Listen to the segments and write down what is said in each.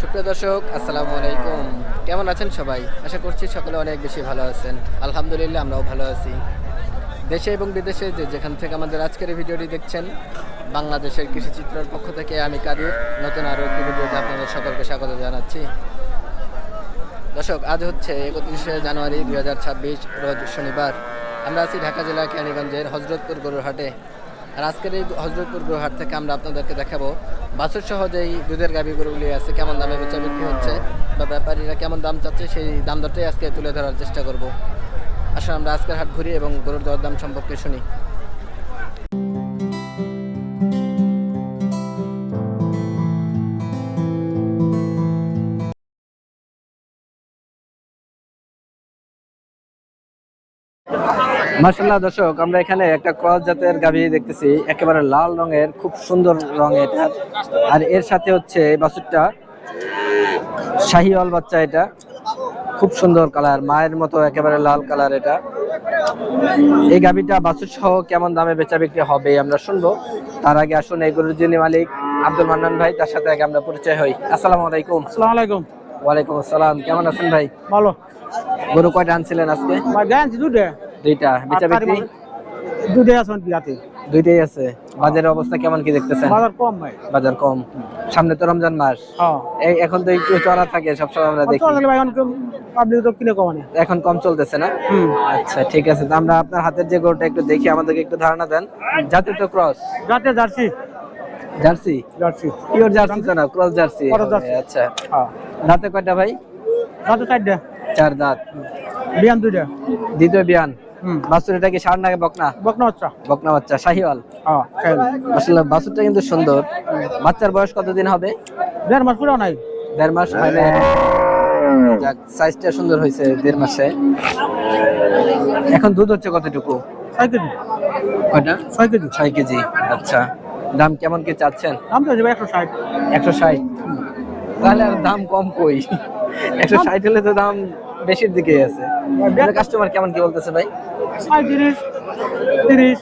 সুপ্রিয় দর্শক, আসসালামু আলাইকুম। কেমন আছেন সবাই? আশা করছি সকলে অনেক বেশি ভালো আছেন। আলহামদুলিল্লাহ, আমরাও ভালো আছি। দেশে এবং বিদেশে যে যেখান থেকে আমাদের আজকের ভিডিওটি দেখছেন, বাংলাদেশের কৃষিচিত্রের পক্ষ থেকে আমি কাদির। নতুন আরও একটি ভিডিওতে আপনাদের সকলকে স্বাগত জানাচ্ছি। দর্শক, আজ হচ্ছে একত্রিশে জানুয়ারি দু হাজার ছাব্বিশ, রোজ শনিবার। আমরা আছি ঢাকা জেলা কেরানীগঞ্জের হজরতপুর গরুর হাটে আর আজকের এই হজরতপুর গরুর হাট থেকে আমরা আপনাদেরকে দেখাবো, বাছুর সহ যেই দুধের গাভী গরুগুলি আছে, কেমন দামে বেচা বিক্রি হচ্ছে বা ব্যাপারীরা কেমন দাম চাচ্ছে সেই দাম দরটাই আজকে তুলে ধরার চেষ্টা করব। আসলে আমরা আজকের হাট ঘুরি এবং গরুর দর দাম সম্পর্কে শুনি। মার্শাল্লাহ দর্শক আমরা এখানে একটা ক্রস জাতের গাভী দেখতেছি একেবারে লাল রঙের খুব সুন্দর রং এটা। আর এর সাথে হচ্ছে এই বাছুরটা শাহিওয়াল বাচ্চা এটা। খুব সুন্দর কালার মায়ের মতো একেবারে লাল কালার এটা। এই গাভীটা বাছুর সহ কেমন দামে বেচা বিক্রি হবে আমরা শুনব। তার আগে আসুন এই গরুর যিনি মালিক আব্দুল মান্নান ভাই তার সাথে আগে আমরা পরিচয় হই। আসসালামু আলাইকুম। আসসালামু আলাইকুম। ওয়ালাইকুম আসসালাম কেমন আছেন ভাই? ভালো। গরু কয়টা আনছিলেন আজকে? দুধে দুইটা বেচা বিক্রি? দুধে আছে বিয়াতে দুইটাই আছে। বাজারের অবস্থা কেমন কি দেখতেছেন? বাজার কম ভাই। বাজার কম। সামনে তো রমজান মাস। হ্যাঁ। এখন তো একটু চড়া থাকে সবসময় আমরা দেখি। পাবলিক তো কিনে কমানে এখন কম চলতেছে না? আচ্ছা ঠিক আছে। তো আমরা আপনার হাতের যে গরুটা একটু দেখি আমাদেরকে একটু ধারণা দেন। জাতি তো ক্রস যাতে jersey. Jersey? Jersey. Pure jersey তো না ক্রস জার্সি। আচ্ছা। হ্যাঁ। দাঁতে কয়টা ভাই? যাতে চারটে। চার দাঁত। বিয়ান দুইটা। দ্বিতীয় বিয়ান। বাছুর এটা কি ষাট নাকি বকনা? বকনা বাচ্চা বকনা বাচ্চা শাহিওয়াল। আসলে বাছুরটা কিন্তু সুন্দর। বাচ্চার বয়স কতদিন হবে? দেড় মাস পুরো নাই। দেড় মাস মানে যাক সাইজটা সুন্দর হয়েছে দেড় মাসে। এখন দুধ হচ্ছে কতটুকু? ছয় কেজি। কয়টা? ছয় কেজি। ছয় কেজি আচ্ছা। দাম কেমন কি চাচ্ছেন? দাম তো একশো ষাট। একশো ষাট? তাহলে আর দাম কম কই? একশো ষাট হলে তো দাম বেশির দিকে আছে। কাস্টমার কেমন কি বলতেছে ভাই? পঁয়ত্রিশ তিরিশ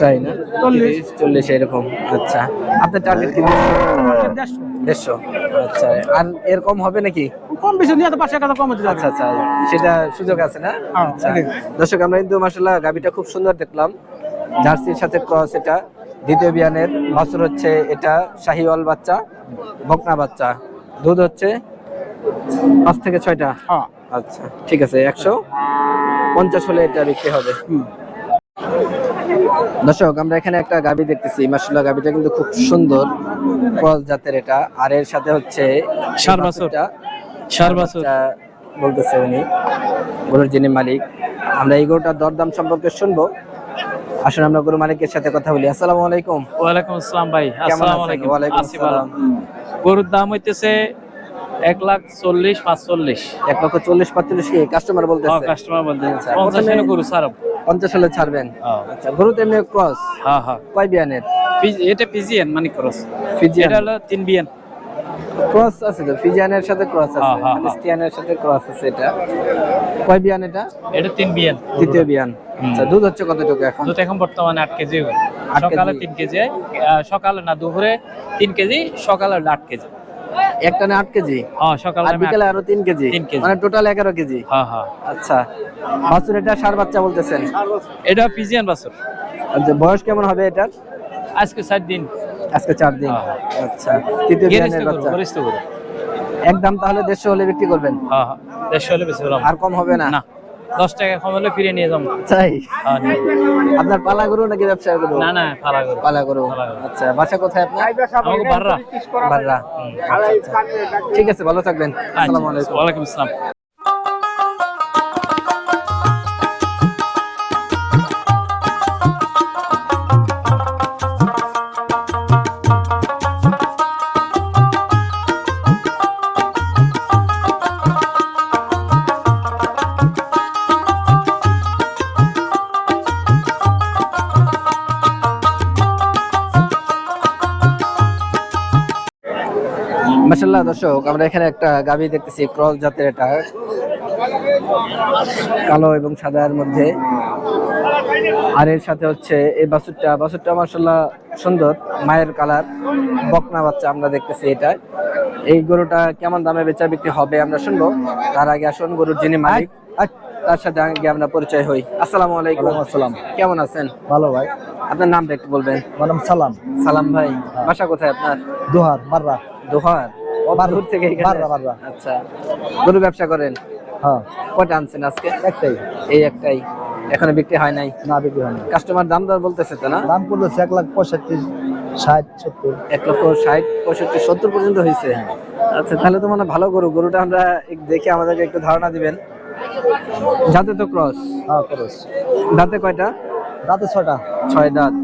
তাই না? চল্লিশ। চল্লিশ এরকম আচ্ছা। আপনার টার্গেট কি? দেড়শো। আচ্ছা। আর এরকম হবে নাকি? কম বেশি নিয়ে পাঁচশো টাকা কম হচ্ছে আচ্ছা আচ্ছা সেটা সুযোগ আছে না? হ্যাঁ, আচ্ছা। দর্শক আমরা কিন্তু মাসাল্লাহ গাবিটা খুব সুন্দর দেখলাম। জার্সির সাথে ক্রস এটা। দ্বিতীয় বিয়ানের বাছুর হচ্ছে এটা শাহিওয়াল বাচ্চা বকনা বাচ্চা। দুধ হচ্ছে পাঁচ থেকে ছয়টা। হ্যাঁ। আচ্ছা ঠিক আছে একশো। পঞ্চাশ হলে এটা বিক্রি হবে। দর্শক আমরা এখানে একটা গাবি দেখতেছি। মাসাল্লাহ গাবিটা কিন্তু খুব সুন্দর। ক্রস জাতের এটা। আর এর সাথে হচ্ছে বলতেছে উনি। গরুর যিনি মালিক। আমরা এই গরুটার দরদাম সম্পর্কে শুনব। আসলে আমরা গরু মালিকের সাথে কথা বলি। আসসালামু আলাইকুম। ওয়ালাইকুম আসসালাম ভাই। আসসালামু? আলাইকুম। ওয়ালাইকুম আছি আসসালাম। গরুর দাম হইতেছে এক লাখ চল্লিশ পাঁচচল্লিশ। এক লক্ষ চল্লিশ পাঁচচল্লিশ কি? কাস্টমার বলতেছে। কাস্টমার বলতে পঞ্চাশ গরু স্যার পঞ্চাশ হলে ছাড়বেন? আচ্ছা গরু তো এমনি ক্রস হ্যাঁ হ্যাঁ। কয় বিয়ানের? এটা পিজিএন মানে ক্রস ফিজিয়ান। এটা হলো তিন বিয়ান। ক্রস আছে তো ফিজিয়ানের সাথে ক্রস আছে হ্যাঁ, হ্যাঁ, হ্যাঁ। ক্রিস্টিয়ানের সাথে ক্রস আছে এটা। কয় বিয়ান এটা? এটা তিন বিয়ান। দ্বিতীয় বিয়ান। আচ্ছা দুধ হচ্ছে কতটুকু এখন? দুধ এখন বর্তমানে আট কেজি। হয়। সকালে। তিন কেজি সকালে না দুপুরে তিন কেজি সকালে আট কেজি। একটা না আট কেজি? হ্যাঁ সকালে আর বিকেলে আরও তিন কেজি? তিন কেজি। মানে টোটাল এগারো কেজি? হ্যাঁ হ্যাঁ। আচ্ছা। বাছুর এটা সার বাচ্চা বলতেছেন? এটা পিজিএন বাছুর। আচ্ছা বয়স কেমন হবে এটার? আজকে চার দিন। আজকে চার দিন। আচ্ছা তৃতীয় বিয়ানের বাচ্চা। একদম তাহলে দেড়শো হলে বিক্রি করবেন? হ্যাঁ হ্যাঁ। দেড়শো হলে বেশি আর কম হবে না? না। দশ টাকা কম হলে ফিরে নিয়ে যাব। চাই হ্যাঁ, আপনার পালা গরু নাকি ব্যবসা গরু? না না পালা গরু। পালা গরু। আচ্ছা বাসা কোথায় আপনার? বাররা। বাররা। আচ্ছা, আচ্ছা। ঠিক আছে ভালো থাকবেন। আসসালামু আলাইকুম। ওয়ালাইকুম আসসালাম। মাশাল্লাহ দর্শক আমরা এখানে একটা গাভী দেখতেছি ক্রস জাতের এটা। কালো এবং সাদার মধ্যে। আর এর সাথে হচ্ছে এই বাছুরটা বাছুরটা মাশাল্লাহ সুন্দর মায়ের কালার বকনা বাচ্চা আমরা দেখতেছি এটা। এই গরুটা কেমন দামে বেচা বিক্রি হবে আমরা শুনব। তার আগে আসুন গরুর যিনি মালিক তার সাথে আগে আমরা পরিচয় হই। আসসালামু আলাইকুম। আসসালাম। কেমন আছেন? ভালো ভাই। আপনার নামটা একটু বলবেন। আমার নাম সালাম। সালাম ভাই বাসা কোথায় আপনার? দোহার বাররা দোহার। দূর থেকে? বাররা, বাররা। আচ্ছা। গরু ব্যবসা করেন? হ্যাঁ। কয়টা আনছেন আজকে? একটাই। এই একটাই। এখনও বিক্রি হয় নাই? না বিক্রি হয়নি কাস্টমার দাম দর বলতেছে তো না? দাম করতেছে এক লাখ পঁয়ষট্টি ষাট সত্তর। এক লক্ষ ষাট পঁয়ষট্টি সত্তর পর্যন্ত হয়েছে। আচ্ছা তাহলে তো মানে ভালো গরু। গরুটা আমরা দেখে আমাদেরকে একটু ধারণা দিবেন। যাতে তো ক্রস। হ্যাঁ খরচ দাঁতে কয়টা? দাঁতে ছটা ছয় দাঁত।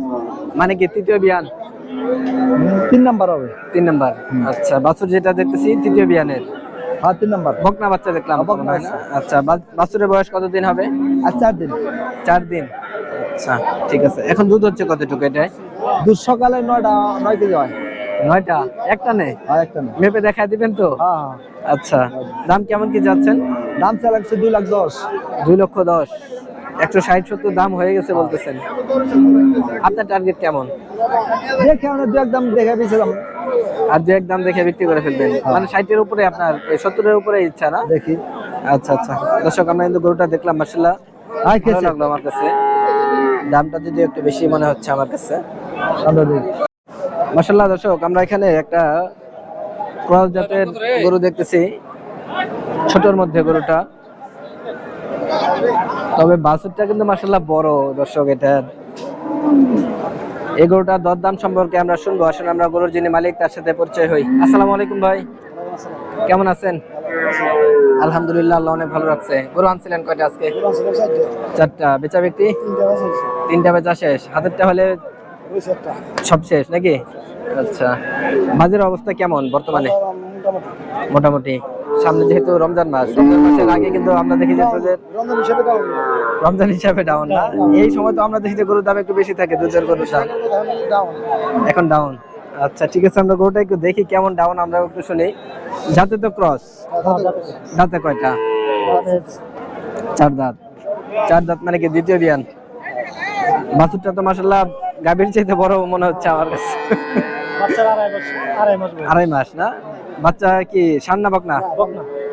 মানে কি তৃতীয় বিয়ান? তিন নাম্বার হবে। তিন নাম্বার। আচ্ছা বাছুর যেটা দেখতেছি তৃতীয় বিয়ানের। হ্যাঁ তিন নাম্বার। বকনা বাচ্চা দেখলাম হ্যাঁ, হয়। না? আচ্ছা বাছুরের বয়স কতদিন হবে? আর চার দিন। চার দিন। আচ্ছা ঠিক আছে। এখন দুধ হচ্ছে কতটুকু এটাই দুধ সকালে নয়টা নয় কেজি হয়। নয়টা? একটা নেই হ্যাঁ একটা না। মেপে দেখা দিবেন তো? আচ্ছা দাম কেমন কি যাচ্ছেন? দাম চালাচ্ছে দুই লাখ দশ। দুই লক্ষ দশ। একশো ষাট সত্তর দাম হয়ে গেছে বলতেছেন। আপনার টার্গেট কেমন? দেখে আমরা দু একদম দেখে পেয়েছিলাম আর দু এক দাম দেখে বিক্রি করে ফেলবেন। মানে ষাটের উপরে আপনার সত্তরের উপরে ইচ্ছা না? দেখি। আচ্ছা আচ্ছা। দর্শক আমরা কিন্তু গরুটা দেখলাম মার্শাল্লাহ হ্যাঁ ভালো লাগল আমার কাছে। দামটা যদি একটু বেশি মনে হচ্ছে আমার কাছে। মার্শাল্লাহ দর্শক আমরা এখানে একটা ক্রস জাতের গরু দেখতেছি। ছোটর মধ্যে গরুটা। তবে বাছুরটা কিন্তু মার্শাল্লাহ বড়, দর্শক, এটা এই গরুটার দরদাম সম্পর্কে আমরা শুনব। আসলে আমরা গরুর যিনি মালিক, তার সাথে পরিচয় হই। আসসালামু আলাইকুম ভাই। কেমন আছেন? আলহামদুলিল্লাহ, আল্লাহ অনেক ভালো রাখছে। গরু আনছিলেন কয়টা আজকে? চারটা। বেচা ব্যক্তি তিনটা বেচা শেষ। হাতেরটা হলে সব শেষ নাকি? আচ্ছা। বাজারের অবস্থা কেমন বর্তমানে? মোটামুটি। সামনে যেহেতু রমজান মাস রমজান মাসের আগে কিন্তু আমরা দেখি যে তোদের রমজান হিসাবে ডাউন না। এই সময় তো আমরা দেখি যে গরুর দাম একটু বেশি থাকে দুধের গরুর দাম। এখন ডাউন আচ্ছা ঠিক আছে আমরা গরুটা একটু দেখি কেমন ডাউন আমরা একটু শুনি। যাতে তো ক্রস দাঁতে কয়টা? চার দাঁত। চার দাঁত মানে কি দ্বিতীয় বিয়ান? বাছুরটা তো মাসাল্লাহ গাভীর চাইতে বড় মনে হচ্ছে আমার কাছে। আড়াই মাস না? বাচ্চা কি সান্না বকনা?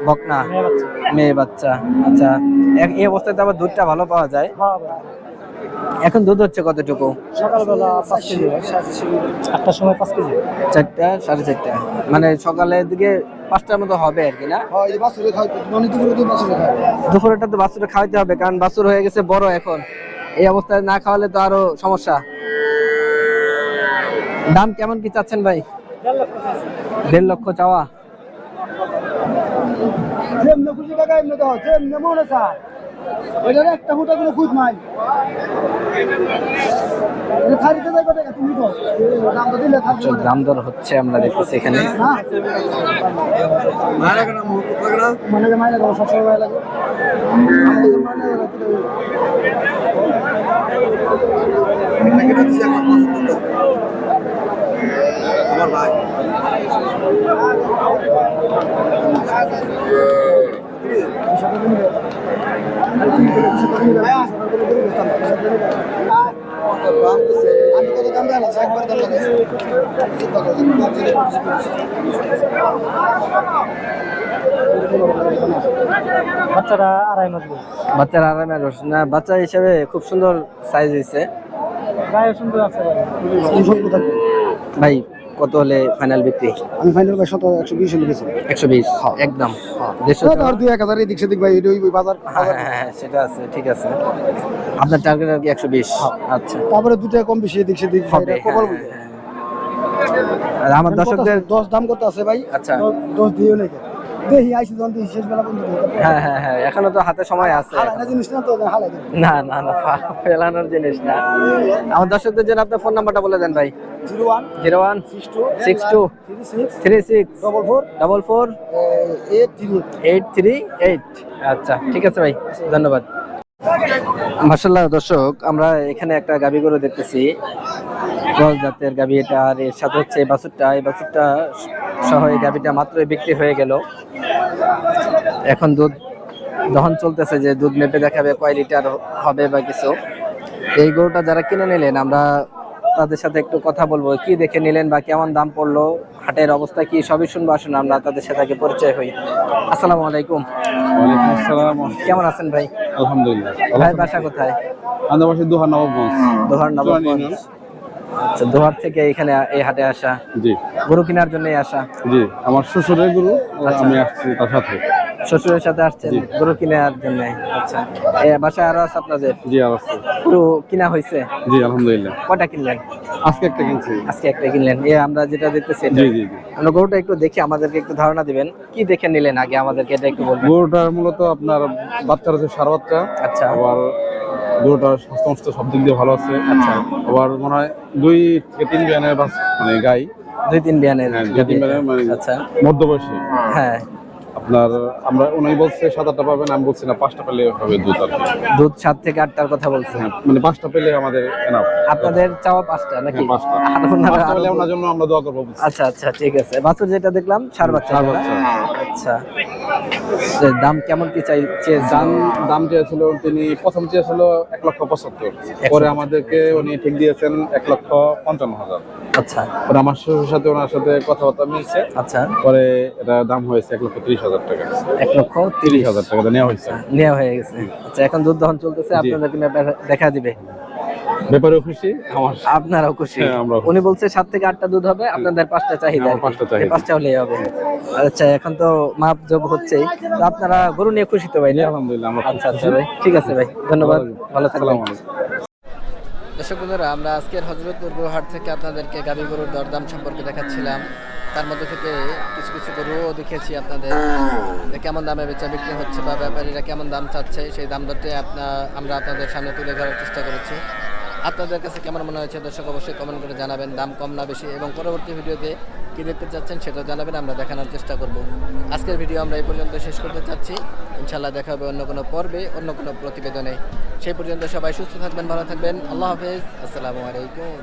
বকনা। মেয়ে বাচ্চা। আচ্ছা এই অবস্থাতে আবার দুধটা ভালো পাওয়া যায়। এখন দুধ হচ্ছে কতটুকু? সকালবেলা পাঁচ কেজি। আটটার সময় পাঁচ কেজি। চারটা সাড়ে চারটা। মানে সকালের দিকে পাঁচটার মতো হবে আর কি না? হয় মানে দুপুরটা তো বাছুরে খাওয়াতে হবে কারণ বাছুর হয়ে গেছে বড় এখন। এই অবস্থায় না খাওয়ালে তো আরও সমস্যা। দাম কেমন কি চাচ্ছেন ভাই? দেড় লক্ষ চাওয়া। যেমনে খুশি টাকা এমনি দাও যেমনে মনে চায় ওইটার একটা কোনো খুঁজ নাই। দাম দর হচ্ছে আমরা দেখতেছি এখানে। মানে যে মায়ের লাগে সবসময় মায়ের লাগে আমাদের তো মায়ের লাগে আমি কত দাম জানি একবার দাম বাচ্চারা আড়াই মাস না বাচ্চা হিসেবে খুব সুন্দর সাইজ হয়েছে গায়ে সুন্দর আছে ভাই কত হলে ফাইনাল বিক্রি? আমি ফাইনাল ভাই শত একশো বিশ লিখেছি একশো বিশ একদম। দেড়শো আর দুই এক হাজার এদিক সেদিক ভাই এটা ওই বাজার হ্যাঁ হ্যাঁ, হ্যাঁ, সেটা আছে ঠিক আছে। আপনার টার্গেট আর কি একশো বিশ? আচ্ছা। তারপরে দুটো কম বেশি এদিক সেদিক হবে হ্যাঁ, হ্যাঁ। আর আমার দর্শকদের দশ দাম কত আছে ভাই? আচ্ছা। দশ- দশ দিও নাকি। দেখি আইসি যখন দেখি শেষ বেলা পর্যন্ত হ্যাঁ হ্যাঁ হ্যাঁ এখনও তো হাতে সময় আছে। না জিনিস না তো হালাই না না না ফেলানোর জিনিস না। আমার দর্শকদের জন্য আপনার ফোন নাম্বারটা বলে দেন ভাই। Zero one zero one six two six two three six double four double four eight three eight. Three eight. আচ্ছা ঠিক আছে ভাই ধন্যবাদ। মার্শাল্লাহ দর্শক আমরা এখানে একটা গাবি গরু দেখতেছি। ক্রস জাতের গাবি এটা আর এর সাথে হচ্ছে এই বাছুরটা এই বাছুরটা সহ এই গাবিটা মাত্রই বিক্রি হয়ে গেল। এখন দুধ দহন চলতেছে যে দুধ মেপে দেখাবে কয় লিটার হবে বা কিছু। এই গরুটা যারা কিনে নিলেন আমরা তাদের সাথে একটু কথা বলব কি দেখে নিলেন বা কেমন দাম পড়ল হাটের অবস্থা কি সবই শুনব আসুন আমরা তাদের সাথে আগে পরিচয় হই। আসসালামু আলাইকুম। আসসালাম। কেমন আছেন ভাই? আলহামদুলিল্লাহ। ভাই বাসা কোথায়? আমাদের দুহার নবাবগঞ্জ। দোহার নবাবগঞ্জ। আচ্ছা দোহার থেকে এখানে এই হাটে আসা জি। গরু কেনার জন্যই আসা? জি আমার শ্বশুরের গুরু আচ্ছা। আমি আসছি তার সাথে। শ্বশুরের সাথে আসছেন গরু কেনার জন্য আচ্ছা। এই বাসায় আরও আছে আপনাদের? জি আসছি গরু কিনা হয়েছে? জি আলহামদুলিল্লাহ। কয়টা কিনলেন? আজকে একটা কিনছি। আজকে একটা কিনলেন। এ আমরা যেটা দেখতেছি জি জি জি। আমরা গরুটা একটু দেখি আমাদেরকে একটু ধারণা দিবেন। কি দেখে নিলেন আগে আমাদেরকে এটা একটু বলবেন? গরুটার মূলত আপনার বাচ্চা আছে সার বাচ্চা আচ্ছা। আবার গরুটার স্বাস্থ্য সমস্ত সব দিক দিয়ে ভালো আছে। আচ্ছা। আবার মনে হয় দুই থেকে তিন বিয়ানের মানে গাই। দুই তিন বিয়ানের হ্যাঁ, দুই তিন বিয়ানের মানে আচ্ছা। মধ্যবয়সী। হ্যাঁ। আপনার আমরা উনি বলছে সাত আটটা পাবেন আমি বলছি না পাঁচটা পেলে হবে দুধ আর দুধ। সাত থেকে আটটার কথা বলছেন হ্যাঁ, মানে পাঁচটা পেলে আমাদের। আপনাদের চাওয়া পাঁচটা নাকি? হ্যাঁ, পাঁচটা। পাঁচটা পেলে ওনার জন্য আমরা দোয়া করব। আচ্ছা আচ্ছা ঠিক আছে। বাছুর যেটা দেখলাম সার বাচ্চা। আচ্ছা। দাম কেমন কি চাই? দাম দাম চেয়েছিল তিনি প্রথম চেয়েছিল এক লক্ষ পঁচাত্তর। পরে আমাদেরকে উনি ঠিক দিয়েছেন এক লক্ষ পঞ্চান্ন হাজার। আচ্ছা। পরে আমার শ্বশুরের সাথে ওনার সাথে কথাবার্তা মিলছে। আচ্ছা। পরে এটা দাম হয়েছে এক লক্ষ ত্রিশ হাজার টাকা। এক লক্ষ তিরিশ হাজার টাকা নেওয়া হয়েছে। নেওয়া হয়ে গেছে। আচ্ছা এখন দুধ দহন চলতেছে আপনাদের কিনা দেখা- দিবে। ব্যাপারেও খুশি আমার আপনারাও খুশি। হ্যাঁ, উনি বলছে সাত থেকে আটটা দুধ হবে আপনাদের পাঁচটা চাহিদা। পাঁচটা চাহিদা। পাঁচটা হলেই হবে। আচ্ছা এখন তো মাপ যোগ হচ্ছেই তো আপনারা গরু নিয়ে খুশি তো ভাই? আলহামদুলিল্লাহ আচ্ছা আচ্ছা ভাই ঠিক আছে ভাই ধন্যবাদ। ভালো থাকবেন। আসসালামু আলাইকুম। দর্শক বন্ধুরা, আমরা আজকের হজরতপুর হাট থেকে আপনাদেরকে গাভী গরুর দরদাম সম্পর্কে দেখাচ্ছিলাম। তার মধ্যে থেকে কিছু কিছু গরুও দেখেছি আপনাদের। কেমন দামে বেচা বিক্রি হচ্ছে বা ব্যাপারীরা কেমন দাম চাচ্ছে, সেই দাম দরটি আপনার আমরা আপনাদের সামনে তুলে ধরার চেষ্টা করেছি। আপনাদের কাছে কেমন মনে হয়েছে? দর্শক অবশ্যই কমেন্ট করে জানাবেন। দাম কম না বেশি এবং পরবর্তী ভিডিওতে কী দেখতে চাচ্ছেন সেটা জানাবেন, আমরা দেখানোর চেষ্টা করব। আজকের ভিডিও আমরা এই পর্যন্ত শেষ করতে চাচ্ছি। ইনশাল্লাহ দেখা হবে অন্য কোনো পর্বে, অন্য কোনো প্রতিবেদনে। সেই পর্যন্ত সবাই সুস্থ থাকবেন, ভালো থাকবেন। আল্লাহ হাফেজ। আসসালামু আলাইকুম।